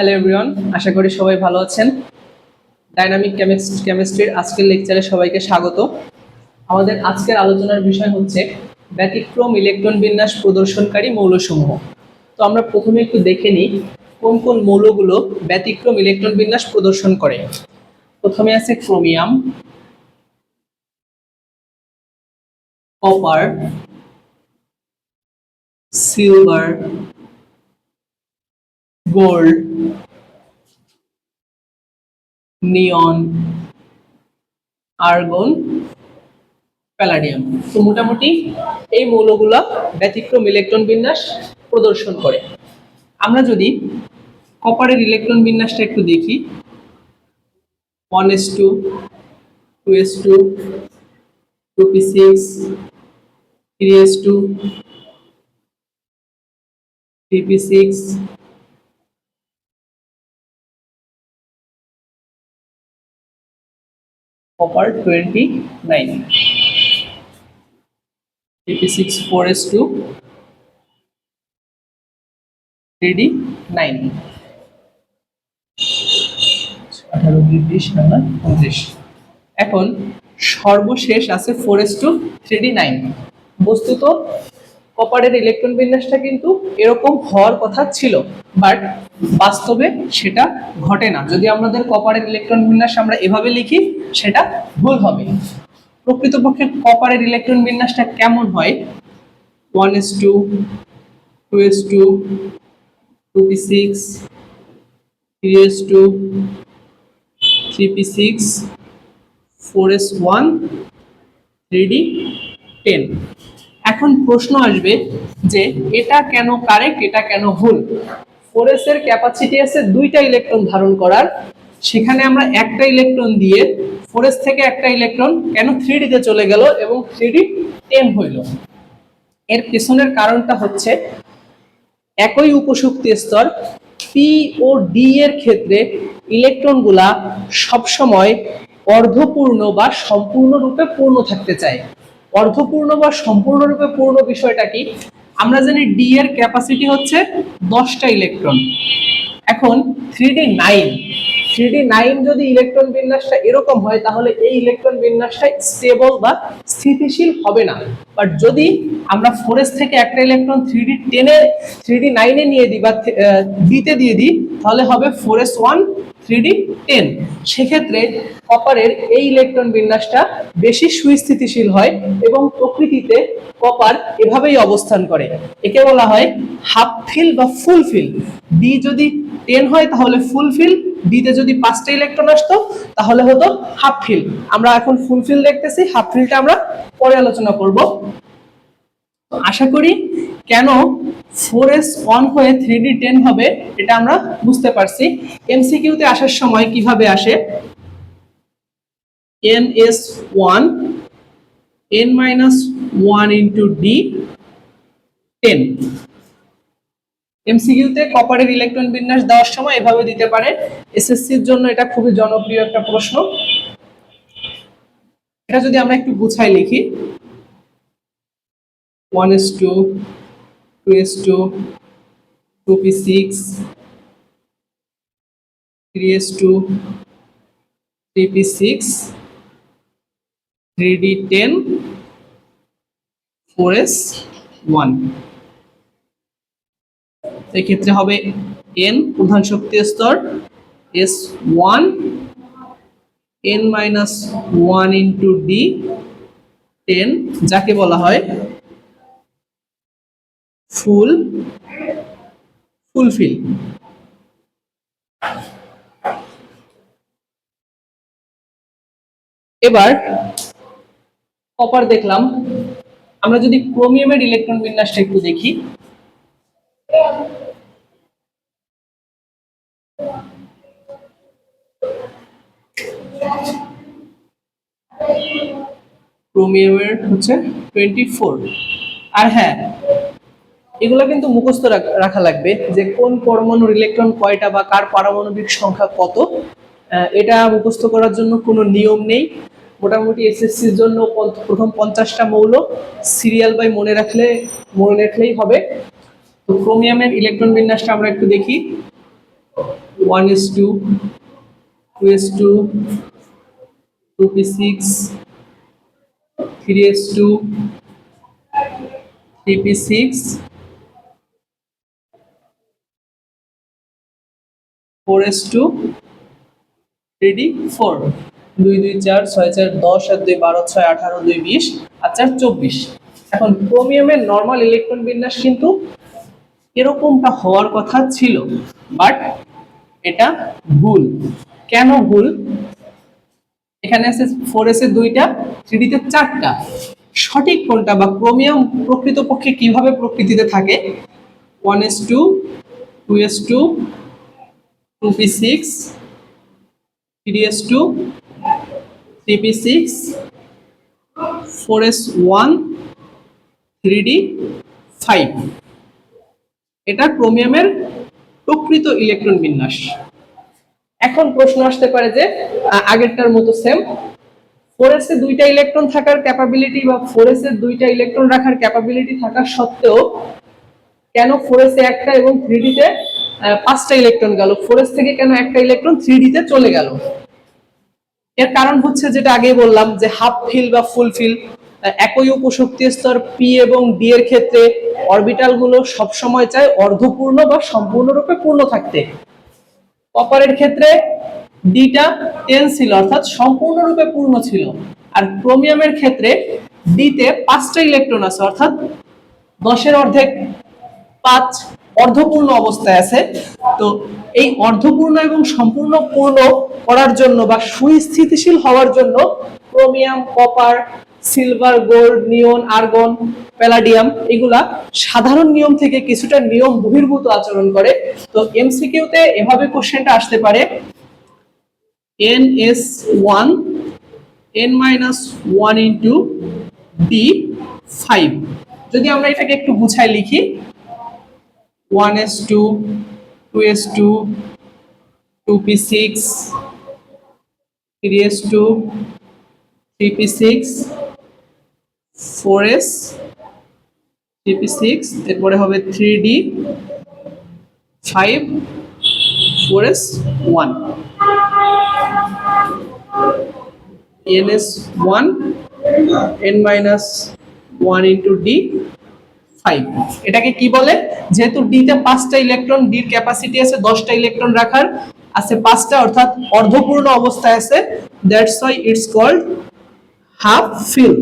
Hello everyone আশা করি সবাই ভালো আছেন। ডাইনামিক কেমিস্ট্রির আজকের লেকচারে সবাইকে স্বাগত। আমাদের আজকের আলোচনার বিষয় হচ্ছে ব্যতিক্রম ইলেকট্রন বিন্যাস প্রদর্শনকারী মৌলসমূহ। তো আমরা প্রথমে একটু দেখে নিই কোন কোন মৌলগুলো ব্যতিক্রম ইলেকট্রন বিন্যাস প্রদর্শন করে। প্রথমে আছে chromium, copper, silver gold neon argon palladium তো মোটামুটি এই মৌলগুলা ব্যতিক্রম ইলেকট্রন বিন্যাস প্রদর্শন করে। আমরা যদি কপারের ইলেকট্রন বিন্যাসটা একটু দেখি। One S two two S two two P six three S two three P six copper 29 AP6 4s2 3D 9 আঠারো বিশ নাম্বার উনত্রিশ এখন সর্বশেষ আছে four S two three nine বস্তুত কপারের ইলেকট্রন বিন্যাসটা কিন্তু এরকম হওয়ার কথা ছিল। বাট বাস্তবে সেটা ঘটে না। যদি আমাদের কপারের ইলেকট্রন বিন্যাস আমরা এভাবে লিখি, সেটা ভুল হবে। প্রকৃতপক্ষে কপারের ইলেকট্রন বিন্যাসটা কেমন হয়? One S two two S two two P six three S two three P six four S one three D ten এখন প্রশ্ন আসবে যে এটা কেন কারেক্ট এটা কেন ভুল? ফোরেস এর ক্যাপাসিটি আছে দুইটা ইলেকট্রন ধারণ করার। সেখানে আমরা একটা ইলেকট্রন দিয়ে ফোরেস থেকে একটা ইলেকট্রন কেন থ্রি তে চলে গেল এবং থ্রি ডি টেন হইল। এর পেছনের কারণটা হচ্ছে একই উপশক্তি স্তর পি ও ডি এর ক্ষেত্রে ইলেকট্রনগুলা সবসময় অর্ধপূর্ণ বা সম্পূর্ণরূপে পূর্ণ থাকতে চায়। অর্ধপূর্ণ বা সম্পূর্ণরূপে পূর্ণ বিষয়টা কি? আমরা জানি ডি এর ক্যাপাসিটি হচ্ছে দশটা ইলেকট্রন এখন three D nine three D nine যদি ইলেকট্রন বিন্যাসটা এরকম হয়, তাহলে এই ইলেকট্রন বিন্যাসটা স্টেবল বা স্থিতিশীল হবে না। বাট যদি আমরা ফোরেস থেকে একটা ইলেকট্রন থ্রি ডি টেনে থ্রি ডি নাইনে নিয়ে দিই বা দিতে দিয়ে দিই, তাহলে হবে four S one three D ten সেক্ষেত্রে কপারের এই ইলেকট্রন বিন্যাসটা বেশি সুস্থিতিশীল হয় এবং প্রকৃতিতে কপার এভাবেই অবস্থান করে। একে বলা হয় হাফ ফিল বা ফুল ফিল ডি যদি টেন হয় তাহলে ফুল ফিল ডিতে যদি পাঁচটা ইলেকট্রন আসতো তাহলে হতো হাফ ফিল আমরা এখন ফুল ফিল দেখতেছি হাফ ফিলটা আমরা পরে আলোচনা করব। আশা করি কেন ফোর এস অন হয়ে থ্রি ডি টেন হবে, এটা আমরা বুঝতে পারছি। এমসিকিউতে আসার সময় কীভাবে আসে? N S one N minus one into D ten এমসিকিউতে কপারের ইলেকট্রন বিন্যাস দেওয়ার সময় এভাবে দিতে পারে। এসএসসির জন্য এটা খুবই জনপ্রিয় একটা প্রশ্ন। এটা যদি আমরা একটু গুছাই লিখি। One S two two S two two P six three S two three P six three D ten four S one এক্ষেত্রে হবে এন প্রধান শক্তি স্তর S one N minus one into D ten যাকে বলা হয় ফুল ফুলফিল এবার copper দেখলাম। আমরা যদি ক্রোমিয়ামের ইলেকট্রন বিন্যাসটা একটু দেখি। ক্রোমিয়ামের হচ্ছে টোয়েন্টি ফোর আর হ্যাঁ এগুলো কিন্তু মুখস্থ রাখ- লাগবে যে কোন পরমাণুর ইলেকট্রন কয়টা বা কার পারমাণবিক সংখ্যা কত। এটা মুখস্থ করার জন্য কোনো নিয়ম নেই। মোটামুটি এসএসসির জন্য প্রথম পঞ্চাশটা মৌল সিরিয়াল বাই মনে রাখলে, মনে রাখলেই হবে। তো ক্রোমিয়ামের ইলেকট্রন বিন্যাসটা আমরা একটু দেখি। One S two two S two two P six three S two three P six four S two three D four. দুই দুই, চার, ছয়, চার, দশ আর দুই, বারো, ছয়, আঠারো, দুই, বিশ আর চার, চব্বিশ। এখন ক্রোমিয়ামের নর্মাল ইলেকট্রন বিন্যাস কিন্তু এরকমটা হওয়ার কথা ছিল বাট এটা ভুল। কেন ভুল? এখানে আছে ফোর এস এর দুইটা, থ্রিডিতে চারটা। সঠিক কোনটা বা ক্রোমিয়াম প্রকৃতপক্ষে কীভাবে প্রকৃতিতে থাকে? One S two two S two two P six three S two three P six four S one three D five এটা ক্রোমিয়ামের প্রকৃত ইলেকট্রন বিন্যাস। এখন প্রশ্ন আসতে পারে যে আগেরটার মতো সেম ফোরেসে দুইটা ইলেকট্রন থাকার ক্যাপাবিলিটি বা ফোরেসে দুইটা ইলেকট্রন রাখার ক্যাপাবিলিটি থাকা সত্ত্বেও, কেন ফোরেসে একটা এবং থ্রি ডিতে পাঁচটা ইলেকট্রন গেল। ফোরেস থেকে কেন একটা ইলেকট্রন থ্রি ডিতে চলে গেল? এর কারণ হচ্ছে যেটা আগে বললাম যে হাফ ফিল বা ফুল ফিল একই উপশক্তি স্তর পি এবং ডি এর ক্ষেত্রে অরবিটালগুলো সবসময় চায় অর্ধপূর্ণ বা সম্পূর্ণরূপে পূর্ণ থাকতে। কপারের ক্ষেত্রে ডিটা টেন ছিল, অর্থাৎ সম্পূর্ণরূপে পূর্ণ ছিল। আর ক্রোমিয়ামের ক্ষেত্রে ডিতে পাঁচটা ইলেকট্রন আছে, অর্থাৎ দশের অর্ধেক পাঁচ অর্ধপূর্ণ অবস্থায় আছে। তো এই অর্ধপূর্ণ এবং সম্পূর্ণ পূর্ণ করার জন্য বা সুস্থিতিশীল হওয়ার জন্য chromium, copper, silver, gold, neon, argon, palladium এগুলা সাধারণ নিয়ম থেকে কিছুটা নিয়ম বহির্ভূত আচরণ করে। তো এমসিকিউতে এভাবে কোশ্চেনটা আসতে পারে। N S one, N minus one into D five. যদি আমরা এটাকে একটু গুছাই লিখি one S two two S two two P six three S two three P six four S three P six এরপরে হবে three D five four S one N S one N minus one into D five এটাকে কি বলে? যেহেতু D তে পাঁচটা electron ডির capacity আছে দশটা ইলেকট্রন রাখার, আছে পাঁচটা, অর্থাৎ অর্ধপূর্ণ অবস্থায় আছে। That's why it's called half fill